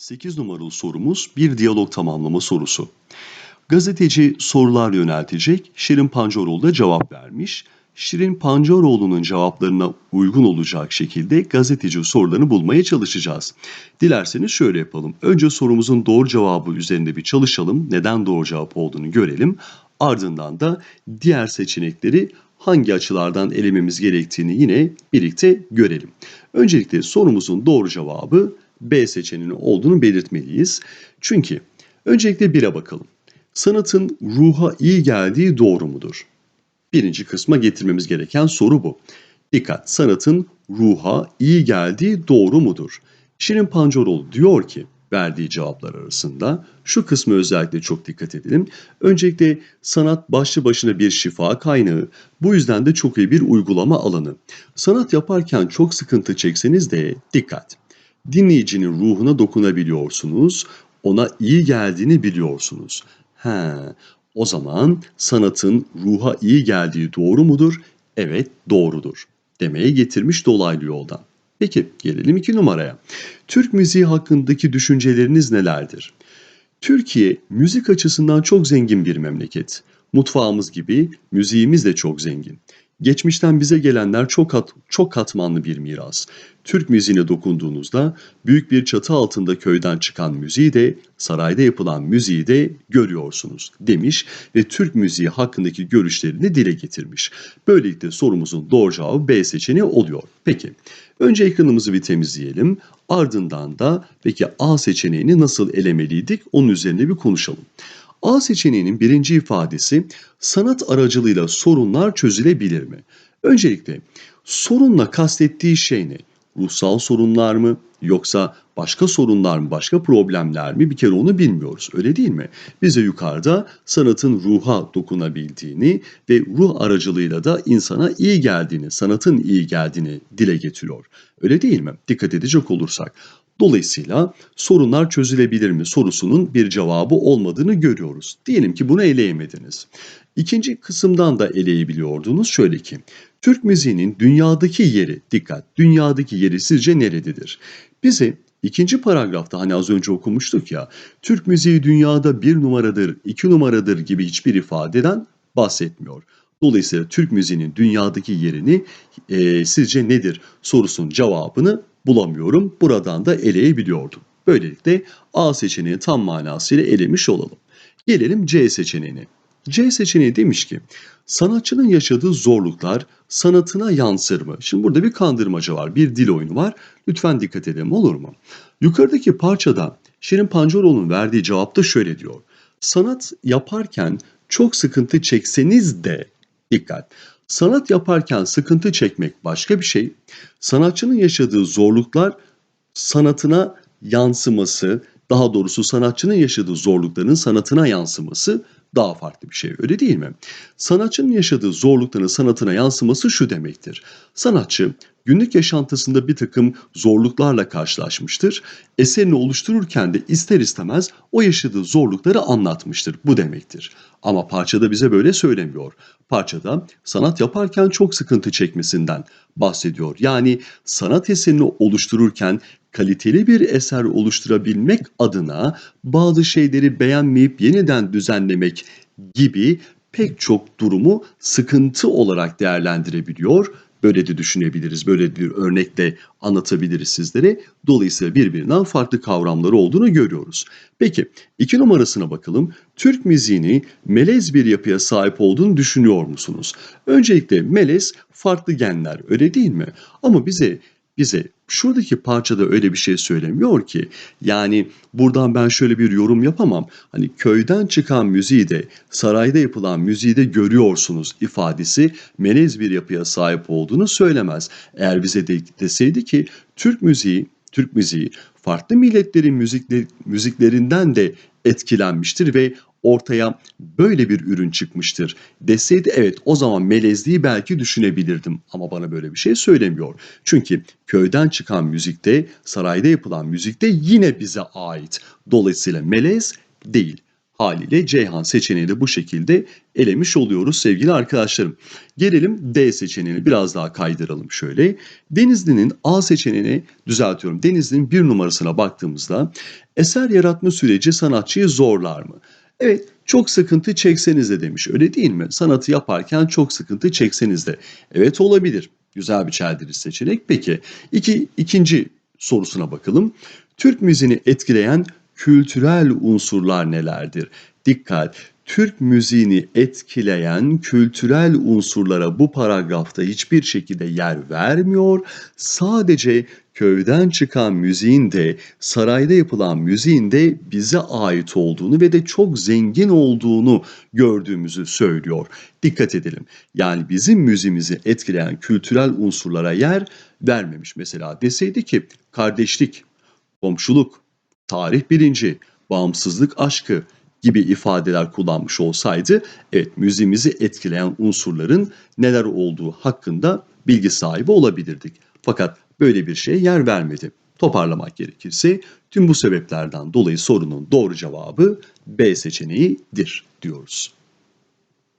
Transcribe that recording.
8 numaralı sorumuz bir diyalog tamamlama sorusu. Gazeteci sorular yöneltecek, Şirin Pancaroğlu da cevap vermiş. Şirin Pancaroğlu'nun cevaplarına uygun olacak şekilde gazeteci sorularını bulmaya çalışacağız. Dilerseniz şöyle yapalım. Önce sorumuzun doğru cevabı üzerinde bir çalışalım. Neden doğru cevap olduğunu görelim. Ardından da diğer seçenekleri hangi açılardan elememiz gerektiğini yine birlikte görelim. Öncelikle sorumuzun doğru cevabı B seçeneği olduğunu belirtmeliyiz. Çünkü öncelikle 1'e bakalım. Sanatın ruha iyi geldiği doğru mudur? Birinci kısma getirmemiz gereken soru bu. Dikkat, sanatın ruha iyi geldiği doğru mudur? Şirin Pancaroğlu diyor ki, verdiği cevaplar arasında şu kısmı özellikle çok dikkat edelim. Öncelikle sanat başlı başına bir şifa kaynağı. Bu yüzden de çok iyi bir uygulama alanı. Sanat yaparken çok sıkıntı çekseniz de dikkat. Dinleyicinin ruhuna dokunabiliyorsunuz. Ona iyi geldiğini biliyorsunuz. He, o zaman sanatın ruha iyi geldiği doğru mudur? Evet doğrudur. Demeye getirmiş dolaylı yoldan. Peki gelelim iki numaraya. Türk müziği hakkındaki düşünceleriniz nelerdir? Türkiye müzik açısından çok zengin bir memleket. Mutfağımız gibi müziğimiz de çok zengin. Geçmişten bize gelenler çok kat, çok katmanlı bir miras. Türk müziğine dokunduğunuzda büyük bir çatı altında köyden çıkan müziği de sarayda yapılan müziği de görüyorsunuz demiş ve Türk müziği hakkındaki görüşlerini dile getirmiş. Böylelikle sorumuzun doğru cevabı B seçeneği oluyor. Peki önce ekranımızı bir temizleyelim. Ardından da peki A seçeneğini nasıl elemeliydik onun üzerine bir konuşalım. A seçeneğinin birinci ifadesi sanat aracılığıyla sorunlar çözülebilir mi? Öncelikle sorunla kastettiği şey ne? Ruhsal sorunlar mı yoksa başka sorunlar mı, başka problemler mi bir kere onu bilmiyoruz. Öyle değil mi? Bize yukarıda sanatın ruha dokunabildiğini ve ruh aracılığıyla da insana iyi geldiğini, sanatın iyi geldiğini dile getiriyor. Öyle değil mi? Dikkat edecek olursak. Dolayısıyla sorunlar çözülebilir mi sorusunun bir cevabı olmadığını görüyoruz. Diyelim ki bunu eleyemediniz. İkinci kısımdan da eleyebiliyordunuz şöyle ki, Türk müziğinin dünyadaki yeri, dikkat, dünyadaki yeri sizce nerededir? Bize ikinci paragrafta hani az önce okumuştuk ya, Türk müziği dünyada bir numaradır, iki numaradır gibi hiçbir ifadeden bahsetmiyor. Dolayısıyla Türk müziğinin dünyadaki yerini e, sizce nedir sorusunun cevabını bulamıyorum. Buradan da eleyebiliyordum. Böylelikle A seçeneği tam manasıyla elemiş olalım. Gelelim C seçeneğine. C seçeneği demiş ki sanatçının yaşadığı zorluklar sanatına yansır mı? Şimdi burada bir kandırmaca var, bir dil oyunu var. Lütfen dikkat edelim olur mu? Yukarıdaki parçada Şirin Pancaroğlu'nun verdiği cevapta şöyle diyor. Sanat yaparken çok sıkıntı çekseniz de dikkat. Sanat yaparken sıkıntı çekmek başka bir şey. Sanatçının yaşadığı zorluklar sanatına yansıması, daha doğrusu sanatçının yaşadığı zorlukların sanatına yansıması daha farklı bir şey öyle değil mi? Sanatçının yaşadığı zorlukların sanatına yansıması şu demektir. Sanatçı günlük yaşantısında bir takım zorluklarla karşılaşmıştır. Eserini oluştururken de ister istemez o yaşadığı zorlukları anlatmıştır. Bu demektir. Ama parçada bize böyle söylemiyor. Parçada sanat yaparken çok sıkıntı çekmesinden bahsediyor. Yani sanat eserini oluştururken kaliteli bir eser oluşturabilmek adına bazı şeyleri beğenmeyip yeniden düzenlemek gibi pek çok durumu sıkıntı olarak değerlendirebiliyor. Böyle de düşünebiliriz, böyle bir örnekle anlatabiliriz sizlere. Dolayısıyla birbirinden farklı kavramları olduğunu görüyoruz. Peki iki numarasına bakalım. Türk müziğini melez bir yapıya sahip olduğunu düşünüyor musunuz? Öncelikle melez farklı genler öyle değil mi? Ama bize bize şuradaki parçada öyle bir şey söylemiyor ki. Yani buradan ben şöyle bir yorum yapamam. Hani köyden çıkan müziği de sarayda yapılan müziği de görüyorsunuz ifadesi melez bir yapıya sahip olduğunu söylemez. Eğer bize de, deseydi ki Türk müziği Türk müziği farklı milletlerin müzikler, müziklerinden de etkilenmiştir ve ortaya böyle bir ürün çıkmıştır deseydi evet o zaman melezliği belki düşünebilirdim ama bana böyle bir şey söylemiyor. Çünkü köyden çıkan müzikte, sarayda yapılan müzikte yine bize ait. Dolayısıyla melez değil. Haliyle Ceyhan seçeneğini de bu şekilde elemiş oluyoruz sevgili arkadaşlarım. Gelelim D seçeneğini biraz daha kaydıralım şöyle. Denizli'nin A seçeneğini düzeltiyorum. Denizli'nin bir numarasına baktığımızda eser yaratma süreci sanatçıyı zorlar mı? Evet çok sıkıntı çekseniz de demiş öyle değil mi? Sanatı yaparken çok sıkıntı çekseniz de. Evet olabilir. Güzel bir çeldirici seçenek. Peki iki, ikinci sorusuna bakalım. Türk müziğini etkileyen kültürel unsurlar nelerdir? Dikkat! Türk müziğini etkileyen kültürel unsurlara bu paragrafta hiçbir şekilde yer vermiyor. Sadece köyden çıkan müziğin de sarayda yapılan müziğin de bize ait olduğunu ve de çok zengin olduğunu gördüğümüzü söylüyor. Dikkat edelim. Yani bizim müziğimizi etkileyen kültürel unsurlara yer vermemiş. Mesela deseydi ki kardeşlik, komşuluk, tarih bilinci, bağımsızlık aşkı gibi ifadeler kullanmış olsaydı evet müziğimizi etkileyen unsurların neler olduğu hakkında bilgi sahibi olabilirdik. Fakat böyle bir şeye yer vermedi. Toparlamak gerekirse tüm bu sebeplerden dolayı sorunun doğru cevabı B seçeneğidir diyoruz.